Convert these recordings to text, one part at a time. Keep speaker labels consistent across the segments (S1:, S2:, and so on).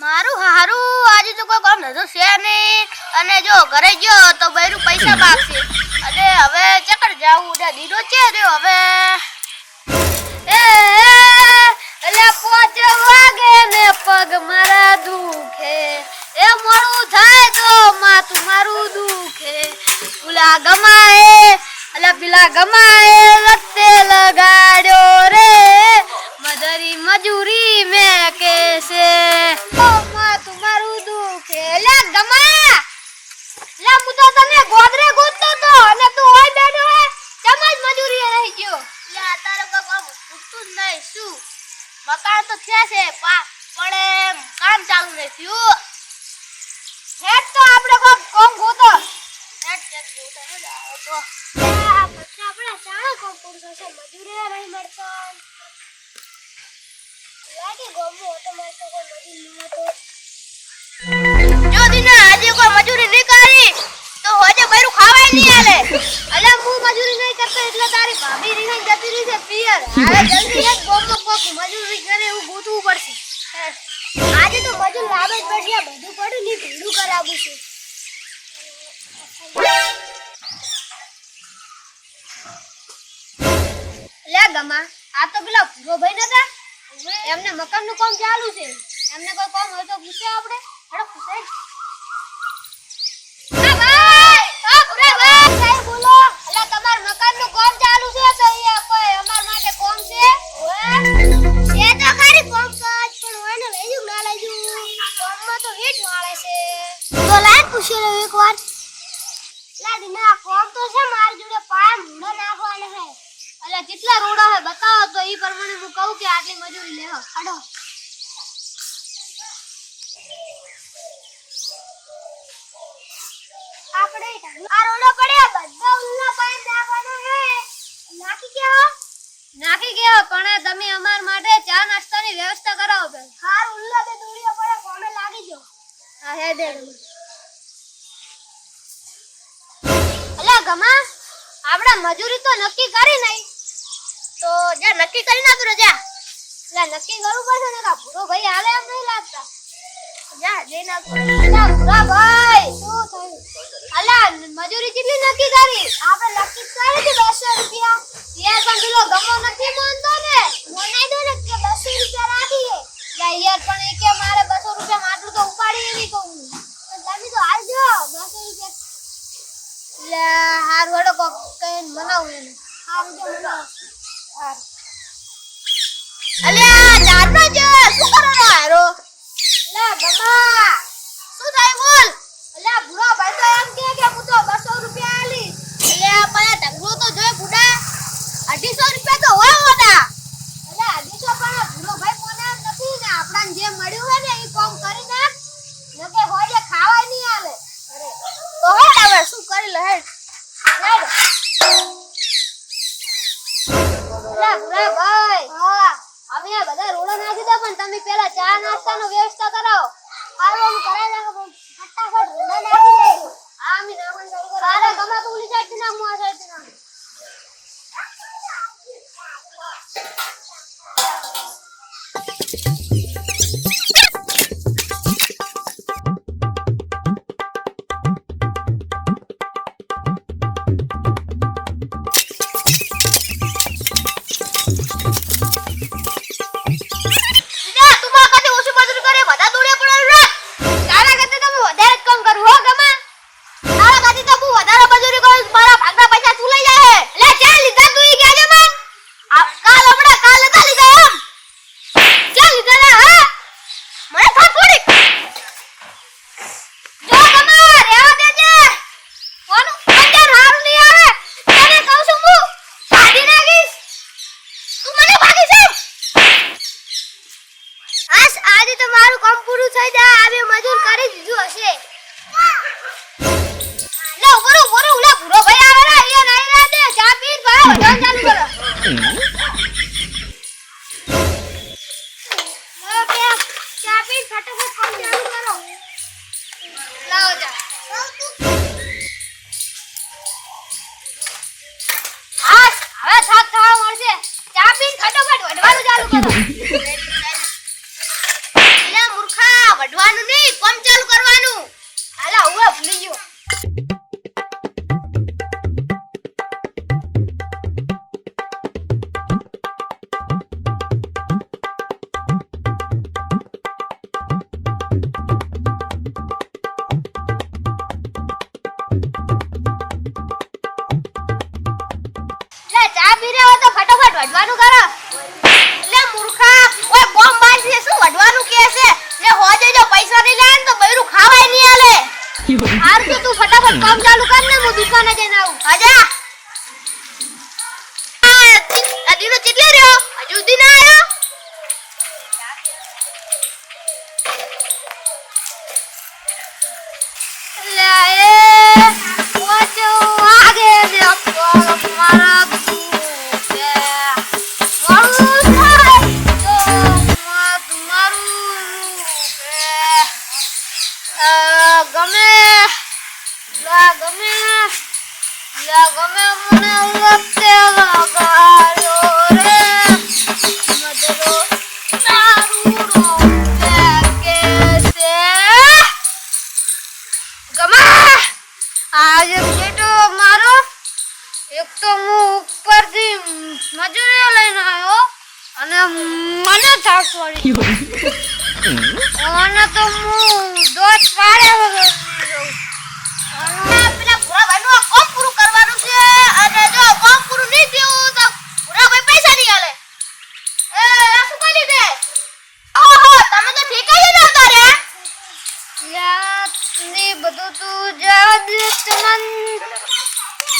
S1: મારું હારું, આજે તો કોઈ કામ ધંધો છે નહીં. અને જો ઘરે ગયો તો બૈરું પૈસા માગશે અને હવે ચકર જાવું ને દીનો છે ને હવે. એ એટલે પોચ વાગે ને પગ મારા દુખે. એ મોડું થાય તો માથું મારું દુખે. પેલા ગમાએ, એટલે પેલા ગમાએ રસ્તે લગાડ્યો રે. મજૂરી મેં કેસે દુખે લે હું તો તને ગોદરે ગોતતો તો અને તું હોય બેઠો હે ચમ જ મજૂરી રહી ગયો. લે તારો કામ પૂછતું જ નહીં શું? મકાન તો થયા છે પા પણ કામ ચાલુ નથી થયું હેડ તો આપણે કોમ કોમ ગોતો. હેડ હેડ ગોતો તો. આપણે ચાણા કોમ પૂરું થશે મજૂરી નહીં મળતો. લાગે ગમો તો મારે તો કોઈ મજૂરી ન મજૂરી નહીં કરી, તો હોજે બૈરું ખાવાય નહીં આલે અલે હું મજૂરી નહીં કરતો એટલે તારી ભાભી રીને જતી રહી છે પિયર. હવે જલ્દી એક ગોમો કોક મજૂરી કરે એવું ગોતવું પડશે. આજે તો મજૂર લાવે જ પડશે બધું પડ્યું ની ભીડું કરાવું છું. લે ગમા, આ તો પેલા ભૂરો ભાઈ નતા? એમને મકાનનું કામ ચાલુ છે. એમને કોઈ કામ હોય તો પૂછે આપણે હેડો પૂછે એટલે તમારું મકાન કામ ચાલુ છે તો અહીંયા કોઈ અમાર માટે કામ છે? એ તો ખરી કાજ પણ હોય ને લેજુ ના તો હીટ વાળે છે. તો લાય પૂછી લો એકવાર. લાદી ના કોમ તો છે, મારી જોડે પાય મુંડો છે. એટલે કેટલા રોડા હે બતાવો તો એ પ્રમાણે હું કહું કે આટલી મજૂરી લેવા. હાડો આપણે આ રોડો પડ્યા બધા ઉલ્લા પાઈ નાખવાનો છે નાખી ગયો નાખી ગયો પણ તમે અમાર માટે ચા નાસ્તાની વ્યવસ્થા કરાવો બે હાર ઉલ્લા બે દોડીઓ પડે કોમે લાગી જો હા હે દે અલા ગમા આપણે મજૂરી તો નક્કી કરી નહીં તો જા નક્કી કરી નાખ રજા લા નક્કી કરવું પડશે ને કા ભૂરો ભાઈ હાલે એમ નહીં લાગતા. જા જઈ નાખ. ભૂરા ભાઈ છે બસો રૂપિયા. કે લા કે હાર વડો કોક કઈ મનાવું એને. જો અલ્યા જાનો જ શું કરો હારો લે, ગમા. તમે પેલા ચા નાસ્તાનો વ્યવસ્થા કરાવો. હાલો કરાવી નાખો. પણ ફટાફટ રોડો નાખી દેજો હા અમે નાખવાનું ચાલુ કરો અરે કરો વઢવાનું કરો. એટલે મૂર્ખા, ઓય બોમ્બ બાંધી શું વઢવાનું કે છે? લે હોજે જો પૈસા નહીં લે તો બૈરું ખાવાય નહીં આલે હાર તો તું ફટાફટ કામ ચાલુ કર ને, હું દુકાને જઈને આવું. આજા આ દી- દીનો ચીટલે રહ્યો? હજુ સુધી ના આવ્યો? આજે બેટો મારો એક તો હું ઉપરથી મજૂરી લઈને આવ્યો અને મને થાક પડી અને તો હું દોત પાડે પેલા ભૂરાભાઈનું આ કામ પૂરું કરવાનું છે અને જો કામ પૂરું નહીં થયું તો પૂરા કોઈ પૈસા નહીં આલે. એ આ શું કરી દે ઓહો તમે તો ઠીક જ નહોતા રે ને બધું તું જાદ ચમન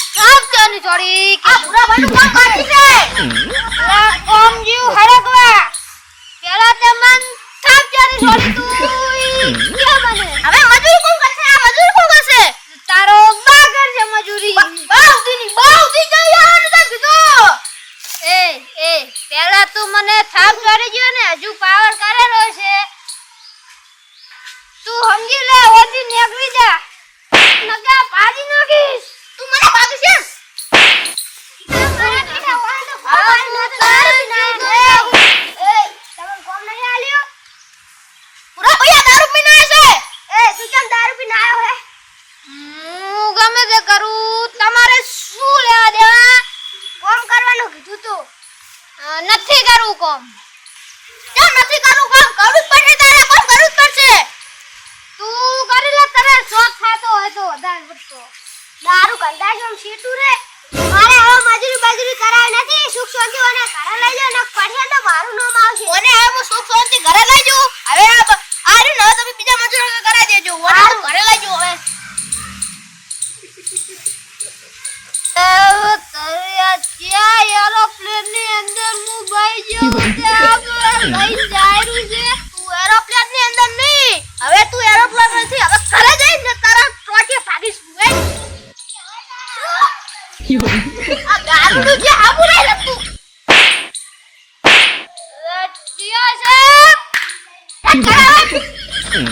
S1: સાફ જાની થોડી. આ પૂરા ભાઈનું કામ કરી દે આ કોમ જીવ હરગવા પેલા તમન મન કેની છોડી તું ઈ કે મને હવે મજૂરી કોણ કરશે આ મજૂરી કોણ કરશે તારો બા કરશે મજૂરી બાઉદીની બાઉદી કઈ આવવાનું તે કીધું એ એ પેલા તું મને થાપ ચડી ગયો ને હજુ પાવર કરેલો છે. તું સમજી લે ઓથી નીકળી જા. નગા પાડી નાખીશ. તું મને પાડી છે? હું ગમે તે કરું તમારે શું લેવા દેવા? કોમ કરવાનું કીધું તું. નથી કરું કોમ. કેમ નથી કરું કામ? કરવું જ પડશે તારે કામ કરવું જ પડશે. તું કરી લે તને શોખ થાતો હોય તો વધારે પડતો. દારૂ ગંદા જેમ સીટું રે. મારે હવે મજૂરી બાજરી કરાવી નથી. સુખ શાંતિ ઓને ઘરે લઈ જાવ ને પડશે તો મારું નામ આવશે. ઓને હવે હું સુખ શાંતિ ઘરે લઈ જાઉં? હવે આ રહ્યું હવે તમે બીજા મજૂરો કરાવી દેજો. ઓને ઘરે લઈ જાઉં હવે. હવે Ừ.